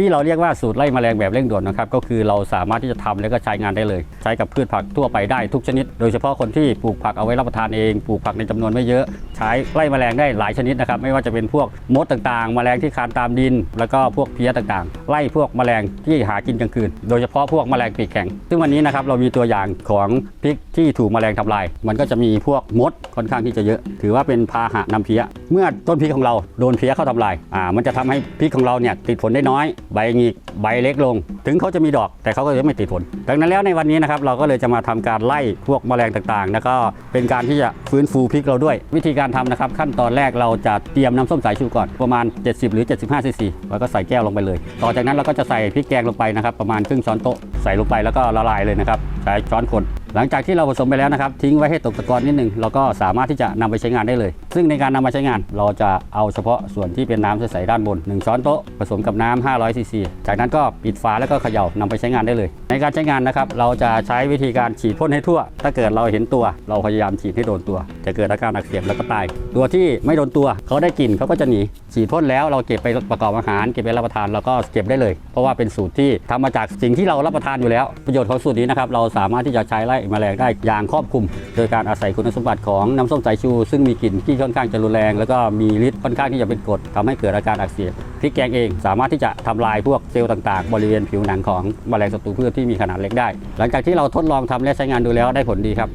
ที่เราเรียกว่าสูตรไล่แมลงแบบเร่งด่วนนะครับก็คือเราสามารถที่จะทำแล้วก็ใช้งานได้เลย ใช้กับพืชผักทั่วไปได้ทุกชนิด โดยเฉพาะคนที่ปลูกผักเอาไว้รับประทานเองปลูกผักในจำนวนไม่เยอะ ใช้ไล่แมลงได้หลายชนิดนะครับไม่ว่าจะเป็นพวกมดต่างๆแมลงที่คานตามดิน แล้วก็พวกเพี้ยต่างๆ ไล่พวกแมลงที่หากินกลางคืน โดยเฉพาะพวกแมลงปีกแข็ง ซึ่งวันนี้นะครับเรามีตัวอย่างของพริกที่ถูกแมลงทำลาย มันก็จะมีพวกมดค่อนข้างที่จะเยอะ ถือว่าเป็นพาหะนำเพี้ย เมื่อต้นพริกของเราโดนเพี้ยเข้าทำลายอ่ามันจะทำให้พริกของเราเนี่ยติดผลได้น้อยใบหงิกใบเล็กลง ถึงเขาจะมีดอกแต่เขาก็จะไม่ติดผล ดังนั้นแล้วในวันนี้นะครับเราก็เลยจะมาทำการไล่พวกแมลงต่างๆ แล้วก็เป็นการที่จะฟื้นฟูพริกเราด้วย วิธีการทำนะครับ ขั้นตอนแรกเราจะเตรียมน้ำส้มสายชูก่อนประมาณ 70 หรือ 75ซีซีแล้วก็ใส่แก้วลงไปเลย ต่อจากนั้นเราก็จะใส่พริกแกงลงไปนะครับประมาณครึ่งช้อนโต๊ะใส่ลงไปแล้วก็ละลายเลยนะครับใช้ช้อนคนหลังจากที่เราผสมไปแล้วนะครับ ทิ้งไว้ให้ตกตะกอนนิดนึงเราก็สามารถที่จะนำไปใช้งานได้เลย ซึ่งในการนำมาใช้งานเราจะเอาเฉพาะส่วนที่เป็นน้ำใสๆด้านบน 1 ช้อนโต๊ะผสมกับน้ำ500ซีซีจากนั้นก็ปิดฝาแล้วก็ก็เขย่านำไปใช้งานได้เลย ในการใช้งานนะครับ เราจะใช้วิธีการฉีดพ่นให้ทั่ว ถ้าเกิดเราเห็นตัว เราพยายามฉีดให้โดนตัว จะเกิดอาการอักเสบแล้วก็ตาย ตัวที่ไม่โดนตัวเขาได้กลิ่นเขาก็จะหนี ฉีดพ่นแล้วเราเก็บไปประกอบอาหารเก็บไปรับประทานเราก็เก็บได้เลย เพราะว่าเป็นสูตรที่ทำมาจากสิ่งที่เรารับประทานอยู่แล้ว ประโยชน์ของสูตรนี้นะครับเราสามารถที่จะใช้ไล่แมลงได้อย่างครอบคลุม โดยการอาศัยคุณสมบัติของน้ำส้มสายชู ซึ่งมีกลิ่นที่ค่อนข้างจะรุนแรง แล้วก็มีฤทธิ์ค่อนข้างที่จะเป็นกรดทำให้เกิดอาการอักเสบพริกแกงเองสามารถที่จะทำลายพวกเซลล์ต่างๆ บริเวณผิวหนังของแมลงศัตรูพืชที่มีขนาดเล็กได้ หลังจากที่เราทดลองทำและใช้งานดูแล้วได้ผลดีครับ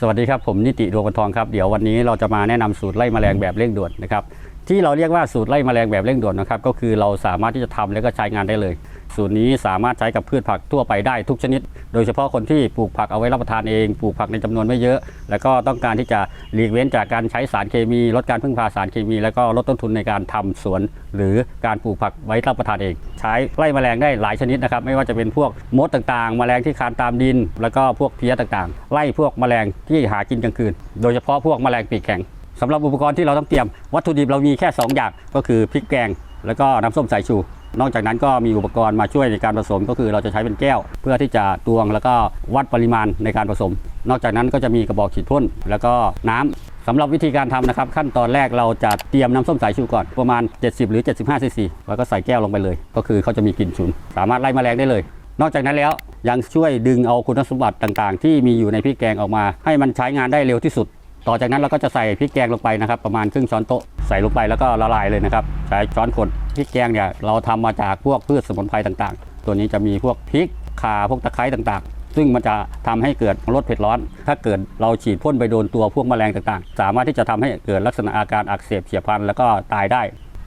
สวัสดีครับ ผมนิติดวงบรรทองครับเดี๋ยววันนี้เราจะมาแนะนำสูตรไล่แมลงแบบเร่งด่วนนะครับที่เราเรียกว่าสูตรไล่แมลงแบบเร่งด่วนนะครับก็คือเราสามารถที่จะทำแล้วก็ใช้งานได้เลย สูตรนี้สามารถใช้กับพืชผักทั่วไปได้ทุกชนิด โดยเฉพาะคนที่ปลูกผักเอาไว้รับประทานเอง ปลูกผักในจำนวนไม่เยอะ แล้วก็ต้องการที่จะหลีกเว้นจากการใช้สารเคมี ลดการพึ่งพาสารเคมี แล้วก็ลดต้นทุนในการทำสวน หรือการปลูกผักไว้รับประทานเอง ใช้ไล่แมลงได้หลายชนิดนะครับ ไม่ว่าจะเป็นพวกมดต่างๆ แมลงที่คานตามดิน แล้วก็พวกเพี้ยต่างๆ ไล่พวกแมลงที่หากินกลางคืน โดยเฉพาะพวกแมลงปีกแข็งสำหรับอุปกรณ์ที่เราต้องเตรียมวัตถุดิบเรามีแค่ 2 อย่างก็คือพริกแกง แล้วก็น้ำส้มสายชู นอกจากนั้นก็มีอุปกรณ์มาช่วยในการผสมก็คือเราจะใช้เป็นแก้ว เพื่อที่จะตวงแล้วก็วัดปริมาณในการผสม นอกจากนั้นก็จะมีกระบอกฉีดพ่นแล้วก็น้ำสำหรับวิธีการทำนะครับ ขั้นตอนแรกเราจะเตรียมน้ำส้มสายชูก่อนประมาณ 70 หรือ 75ซีซีแล้วก็ใส่แก้วลงไปเลย ก็คือเขาจะมีกลิ่นฉุน สามารถไล่แมลงได้เลย นอกจากนั้นแล้วยังช่วยดึงเอาคุณสมบัติต่างๆ ที่มีอยู่ในพริกแกงออกมา ให้มันใช้งานได้เร็วที่สุด ต่อจากนั้นเราก็จะใส่พริกแกงลงไปนะครับ ประมาณครึ่งช้อนโต๊ะใส่ลงไปแล้วก็ละลายเลยนะครับใช้ช้อนคนพริกแกงเนี่ยเราทำมาจากพวกพืชสมุนไพรต่างๆ ตัวนี้จะมีพวกพริกข่าพวกตะไคร้ต่างๆ ซึ่งมันจะทำให้เกิดรสเผ็ดร้อน ถ้าเกิดเราฉีดพ่นไปโดนตัวพวกแมลงต่างๆ สามารถที่จะทำให้เกิดลักษณะอาการอักเสบเฉียบพลันแล้วก็ตายได้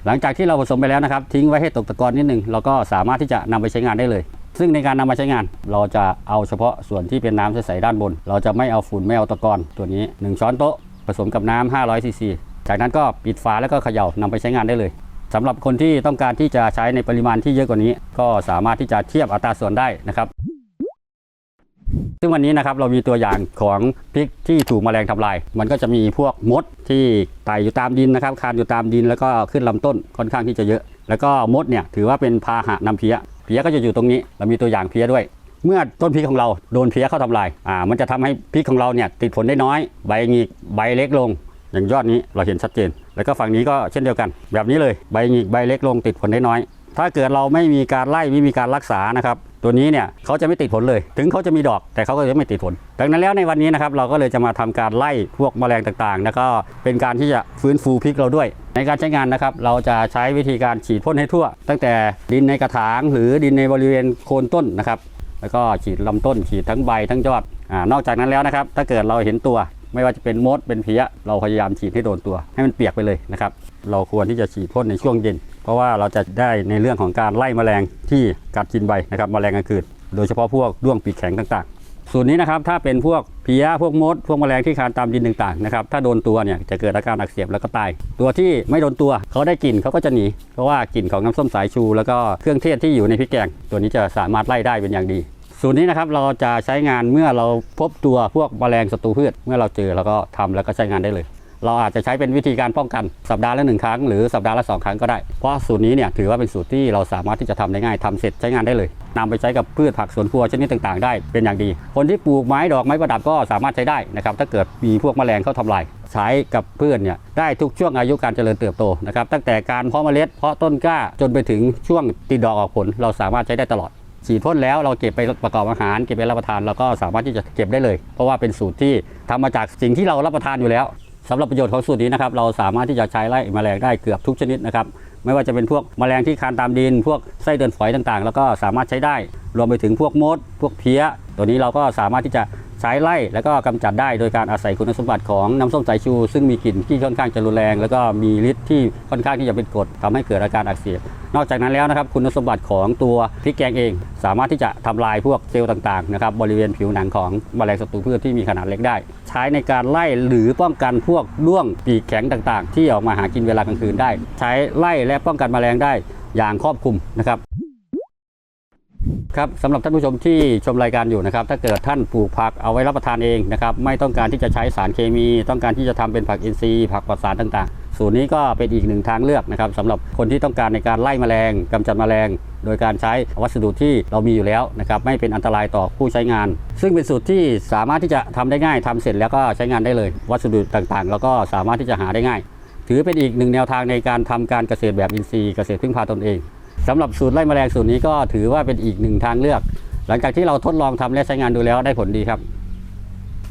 หลังจากที่เราผสมไปแล้วนะครับทิ้งไว้ให้ตกตะกอนนิดนึงเราก็สามารถที่จะนำไปใช้งานได้เลย ซึ่งในการนำมาใช้งาน เราจะเอาเฉพาะส่วนที่เป็นน้ำใสๆด้านบน เราจะไม่เอาฝุ่นไม่เอาตะกอนตัวนี้ 1 ช้อนโต๊ะผสมกับน้ำ500ซีซีจากนั้นก็ปิดฝาแล้วก็เขย่านำไปใช้งานได้เลยสำหรับคนที่ต้องการที่จะใช้ในปริมาณที่เยอะกว่านี้ ก็สามารถที่จะเทียบอัตราส่วนได้นะครับซึ่งวันนี้นะครับเรามีตัวอย่างของพริกที่ถูกแมลงทำลาย มันก็จะมีพวกมดที่ไต่อยู่ตามดินนะครับคานอยู่ตามดินแล้วก็ขึ้นลำต้นค่อนข้างที่จะเยอะ แล้วก็มดเนี่ยถือว่าเป็นพาหะนำเพี้ย พี้ยก็จะอยู่ตรงนี้เรามีตัวอย่างเพี้ยด้วย เมื่อต้นพริกของเราโดนเพี้ยเข้าทำลายอ่ามันจะทำให้พริกของเราเนี่ยติดผลได้น้อย ใบหงิกใบเล็กลง อย่างยอดนี้เราเห็นชัดเจน แล้วก็ฝั่งนี้ก็เช่นเดียวกัน แบบนี้เลยใบหงิกใบเล็กลงติดผลได้น้อย ถ้าเกิดเราไม่มีการไล่ไม่มีการรักษานะครับ ตัวนี้เนี่ยเขาจะไม่ติดผลเลย ถึงเขาจะมีดอกแต่เขาก็จะไม่ติดผล ดังนั้นแล้วในวันนี้นะครับเราก็เลยจะมาทำการไล่พวกแมลงต่างๆ แล้วก็เป็นการที่จะฟื้นฟูพริกเราด้วย ในการใช้งานนะครับเราจะใช้วิธีการฉีดพ่นให้ทั่ว ตั้งแต่ดินในกระถาง หรือดินในบริเวณโคนต้นนะครับแล้วก็ฉีดลำต้นฉีดทั้งใบทั้งยอดอานอกจากนั้นแล้วนะครับ ถ้าเกิดเราเห็นตัวไม่ว่าจะเป็นมดเป็นเพี้ยเราพยายามฉีดให้โดนตัว ให้มันเปียกไปเลยนะครับเราควรที่จะฉีดพ่นในช่วงเย็น ราะว่าเราจะได้ในเรื่องของการไล่แมลงที่กัดกินใบนะครับแมลงกลางคืนโดยเฉพาะพวกด้วงปีกแข็งต่างๆ ส่วนนี้นะครับถ้าเป็นพวกเพี้ยพวกมด พวกแมลงที่คานตามดินต่างๆนะครับถ้าโดนตัวเนี่ยจะเกิดอาการอักเสบแล้วก็ตาย ตัวที่ไม่โดนตัวเขาได้กลิ่นเขาก็จะหนีเพราะว่ากลิ่นของน้ำส้มสายชู แล้วก็เครื่องเทศที่อยู่ในพริกแกง ตัวนี้จะสามารถไล่ได้เป็นอย่างดีสูตรนี้นะครับเราจะใช้งานเมื่อเราพบตัวพวกแมลงศัตรูพืช เมื่อเราเจอเราก็ทำแล้วก็ใช้งานได้เลย เราอาจจะใช้เป็นวิธีการป้องกันสัปดาห์ละหนึ่งครั้งหรือสัปดาห์ละสองครั้งก็ได้ เพราะสูตรนี้เนี่ยถือว่าเป็นสูตรที่เราสามารถที่จะทำได้ง่ายทำเสร็จใช้งานได้เลยนำไปใช้กับพืชผักสวนครัวชนิดต่างๆ ได้เป็นอย่างดี คนที่ปลูกไม้ดอกไม้ประดับก็สามารถใช้ได้นะครับถ้าเกิดมีพวกแมลงเข้าทำลายใช้กับพืชเนี่ยได้ทุกช่วงอายุการเจริญเติบโตนะครับตั้งแต่การเพาะเมล็ดเพาะต้นกล้าจนไปถึงช่วงติดดอกออกผล เราสามารถใช้ได้ตลอดฉีดพ่นแล้วเราเก็บไปประกอบอาหารเก็บไปรับประทานเราก็สามารถที่จะเก็บได้เลย เพราะว่าเป็นสูตรที่ทำมาจากสิ่งที่เรารับประทานอยู่แล้ว สำหรับประโยชน์ของสูตรนี้นะครับเราสามารถที่จะใช้ไล่แมลงได้เกือบทุกชนิดนะครับไม่ว่าจะเป็นพวกแมลงที่คานตามดิน พวกไส้เดือนฝอยต่างๆ แล้วก็สามารถใช้ได้ รวมไปถึงพวกมด พวกเพี้ย ตัวนี้เราก็สามารถที่จะ ใช้ไล่แล้วก็กำจัดได้โดยการอาศัยคุณสมบัติของน้ำส้มสายชู ซึ่งมีกลิ่นที่ค่อนข้างจะรุนแรง แล้วก็มีฤทธิ์ที่ค่อนข้างที่จะเป็นกรดทำให้เกิดอาการอักเสบนอกจากนั้นแล้วนะครับคุณสมบัติของตัวพริกแกงเอง สามารถที่จะทำลายพวกเซลล์ต่างๆนะครับบริเวณผิวหนังของแมลงศัตรูพืชที่มีขนาดเล็กได้ ใช้ในการไล่หรือป้องกันพวกด้วงปีกแข็งต่างๆ ที่ออกมาหากินเวลากลางคืนได้ ใช้ไล่และป้องกันแมลงได้อย่างครอบคลุมนะครับ ครับสำหรับท่านผู้ชมที่ชมรายการอยู่นะครับ ถ้าเกิดท่านปลูกผักเอาไว้รับประทานเองนะครับ ไม่ต้องการที่จะใช้สารเคมี ต้องการที่จะทำเป็นผักอินทรีย์ผักปลอดสารต่างๆ สูตรนี้ก็เป็นอีกหนึ่งทางเลือกนะครับสำหรับคนที่ต้องการในการไล่แมลงกำจัดแมลง โดยการใช้วัสดุที่เรามีอยู่แล้วนะครับไม่เป็นอันตรายต่อผู้ใช้งาน ซึ่งเป็นสูตรที่สามารถที่จะทำได้ง่ายทำเสร็จแล้วก็ใช้งานได้เลย วัสดุต่างๆ แล้วก็สามารถที่จะหาได้ง่าย ถือเป็นอีกหนึ่งแนวทางในการทำการเกษตรแบบอินทรีย์เกษตรพึ่งพาตนเอง สำหรับสูตรไล่แมลงสูตรนี้ก็ถือว่าเป็นอีกหนึ่งทางเลือก หลังจากที่เราทดลองทำและใช้งานดูแล้วได้ผลดีครับ